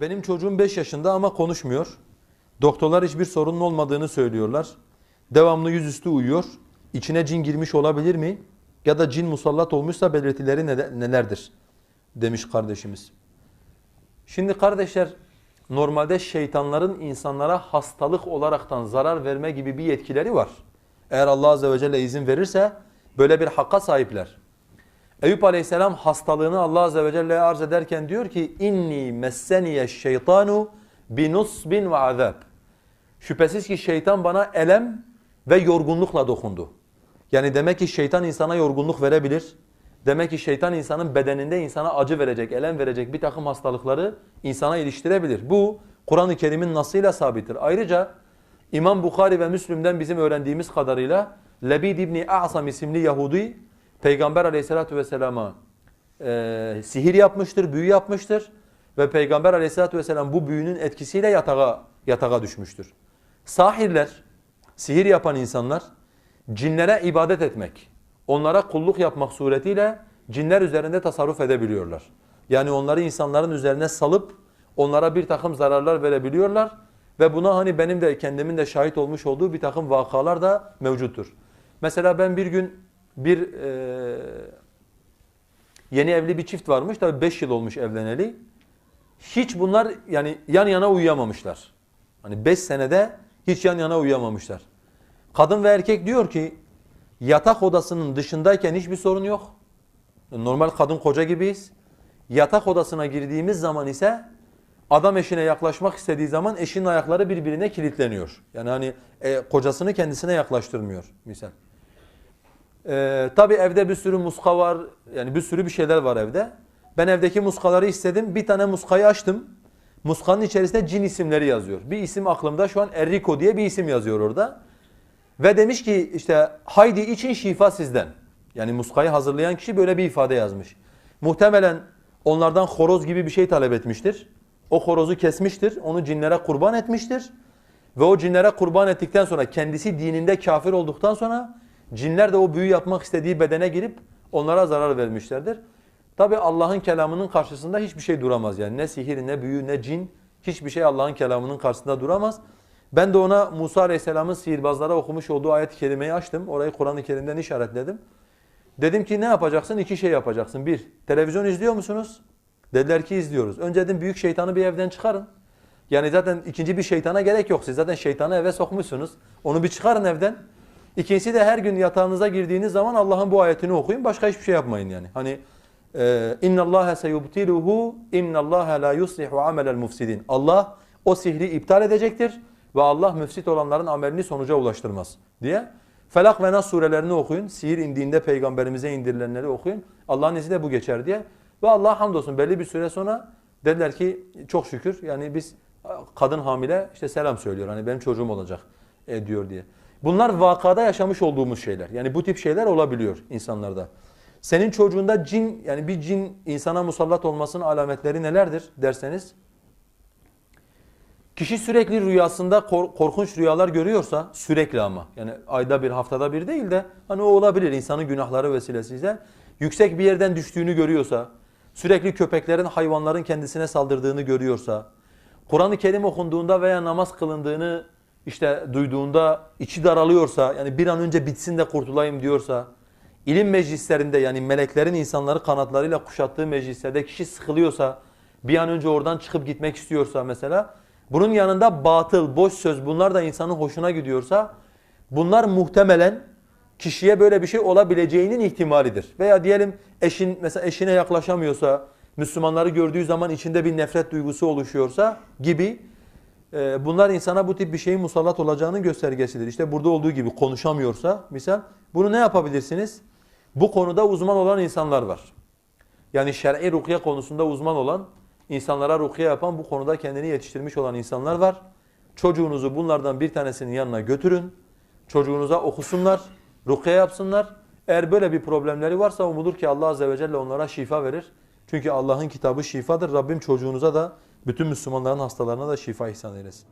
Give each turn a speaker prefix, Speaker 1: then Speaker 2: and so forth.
Speaker 1: Benim çocuğum 5 yaşında ama konuşmuyor. Doktorlar hiçbir sorunun olmadığını söylüyorlar. Devamlı yüzüstü uyuyor. İçine cin girmiş olabilir mi? Ya da cin musallat olmuşsa belirtileri nelerdir? Demiş kardeşimiz. Şimdi kardeşler normalde şeytanların insanlara hastalık olaraktan zarar verme gibi bir yetkileri var. Eğer Allah Azze ve Celle izin verirse böyle bir hakka sahipler. Eyüp Aleyhisselam hastalığını Allah Azze ve Celle'ye arz ederken diyor ki inni messeniye şeytanu binusbin ve azab. Şüphesiz ki şeytan bana elem ve yorgunlukla dokundu. Yani demek ki şeytan insana yorgunluk verebilir. Demek ki şeytan insanın bedeninde insana acı verecek, elem verecek bir takım hastalıkları insana iliştirebilir. Bu Kur'an-ı Kerim'in nasıyla sabittir. Ayrıca İmam Bukhari ve Müslim'den bizim öğrendiğimiz kadarıyla Lebid İbni A'sam isimli Yahudi Peygamber aleyhissalatu vesselama e, sihir yapmıştır, büyü yapmıştır ve Peygamber aleyhissalatu vesselam bu büyünün etkisiyle yatağa, yatağa düşmüştür. Sahirler, sihir yapan insanlar cinlere ibadet etmek, onlara kulluk yapmak suretiyle cinler üzerinde tasarruf edebiliyorlar. Yani onları insanların üzerine salıp onlara bir takım zararlar verebiliyorlar ve buna hani benim de kendimin de şahit olmuş olduğu bir takım vakalar da mevcuttur. Mesela ben bir gün bir e, yeni evli bir çift varmış tabii 5 yıl olmuş evleneli. Hiç bunlar yani yan yana uyuyamamışlar. Hani 5 senede hiç yan yana uyuyamamışlar. Kadın ve erkek diyor ki yatak odasının dışındayken hiçbir sorun yok. Normal kadın koca gibiyiz. Yatak odasına girdiğimiz zaman ise adam eşine yaklaşmak istediği zaman eşinin ayakları birbirine kilitleniyor. Yani hani e, kocasını kendisine yaklaştırmıyor misal. Ee, tabii evde bir sürü muska var. Yani bir sürü bir şeyler var evde. Ben evdeki muskaları istedim. Bir tane muskayı açtım. Muskanın içerisinde cin isimleri yazıyor. Bir isim aklımda şu an Enrico diye bir isim yazıyor orada. Ve demiş ki işte haydi için şifa sizden. Yani muskayı hazırlayan kişi böyle bir ifade yazmış. Muhtemelen onlardan horoz gibi bir şey talep etmiştir. O horozu kesmiştir. Onu cinlere kurban etmiştir. Ve o cinlere kurban ettikten sonra kendisi dininde kafir olduktan sonra cinler de o büyü yapmak istediği bedene girip onlara zarar vermişlerdir. Tabi Allah'ın kelamının karşısında hiçbir şey duramaz yani ne sihir ne büyü ne cin hiçbir şey Allah'ın kelamının karşısında duramaz. Ben de ona Musa Aleyhisselam'ın sihirbazlara okumuş olduğu ayet-i kerimeyi açtım. Orayı Kur'an-ı Kerim'den işaretledim. Dedim ki ne yapacaksın? İki şey yapacaksın. Bir, televizyon izliyor musunuz? Dediler ki izliyoruz. Önce dedim büyük şeytanı bir evden çıkarın. Yani zaten ikinci bir şeytana gerek yok. Siz zaten şeytanı eve sokmuşsunuz. Onu bir çıkarın evden. İkincisi de her gün yatağınıza girdiğiniz zaman Allah'ın bu ayetini okuyun. Başka hiçbir şey yapmayın yani. Hani inna Allaha seyubtiluhu inna Allaha la yuslihu amelel mufsidin. Allah o sihri iptal edecektir ve Allah müfsit olanların amelini sonuca ulaştırmaz diye. Felak ve Nas surelerini okuyun. Sihir indiğinde peygamberimize indirilenleri okuyun. Allah'ın izniyle bu geçer diye. Ve Allah'a hamdolsun belli bir süre sonra dediler ki çok şükür yani biz kadın hamile işte selam söylüyor. Hani benim çocuğum olacak e, diyor diye. Bunlar vakada yaşamış olduğumuz şeyler. Yani bu tip şeyler olabiliyor insanlarda. Senin çocuğunda cin yani bir cin insana musallat olmasının alametleri nelerdir derseniz Kişi sürekli rüyasında kor- korkunç rüyalar görüyorsa sürekli ama yani ayda bir haftada bir değil de hani o olabilir insanın günahları vesilesiyle yüksek bir yerden düştüğünü görüyorsa sürekli köpeklerin hayvanların kendisine saldırdığını görüyorsa Kur'an-ı Kerim okunduğunda veya namaz kılındığını işte duyduğunda içi daralıyorsa yani bir an önce bitsin de kurtulayım diyorsa ilim meclislerinde yani meleklerin insanları kanatlarıyla kuşattığı meclislerde kişi sıkılıyorsa bir an önce oradan çıkıp gitmek istiyorsa mesela bunun yanında batıl, boş söz bunlar da insanın hoşuna gidiyorsa bunlar muhtemelen kişiye böyle bir şey olabileceğinin ihtimalidir. Veya diyelim eşin mesela eşine yaklaşamıyorsa, Müslümanları gördüğü zaman içinde bir nefret duygusu oluşuyorsa gibi e, bunlar insana bu tip bir şeyin musallat olacağının göstergesidir. İşte burada olduğu gibi konuşamıyorsa misal bunu ne yapabilirsiniz? Bu konuda uzman olan insanlar var. Yani şer'i rukiye konusunda uzman olan insanlara rukiye yapan bu konuda kendini yetiştirmiş olan insanlar var. Çocuğunuzu bunlardan bir tanesinin yanına götürün. Çocuğunuza okusunlar, rukiye yapsınlar. Eğer böyle bir problemleri varsa umudur ki Allah Azze ve Celle onlara şifa verir. Çünkü Allah'ın kitabı şifadır. Rabbim çocuğunuza da bütün Müslümanların hastalarına da şifa ihsan eylesin.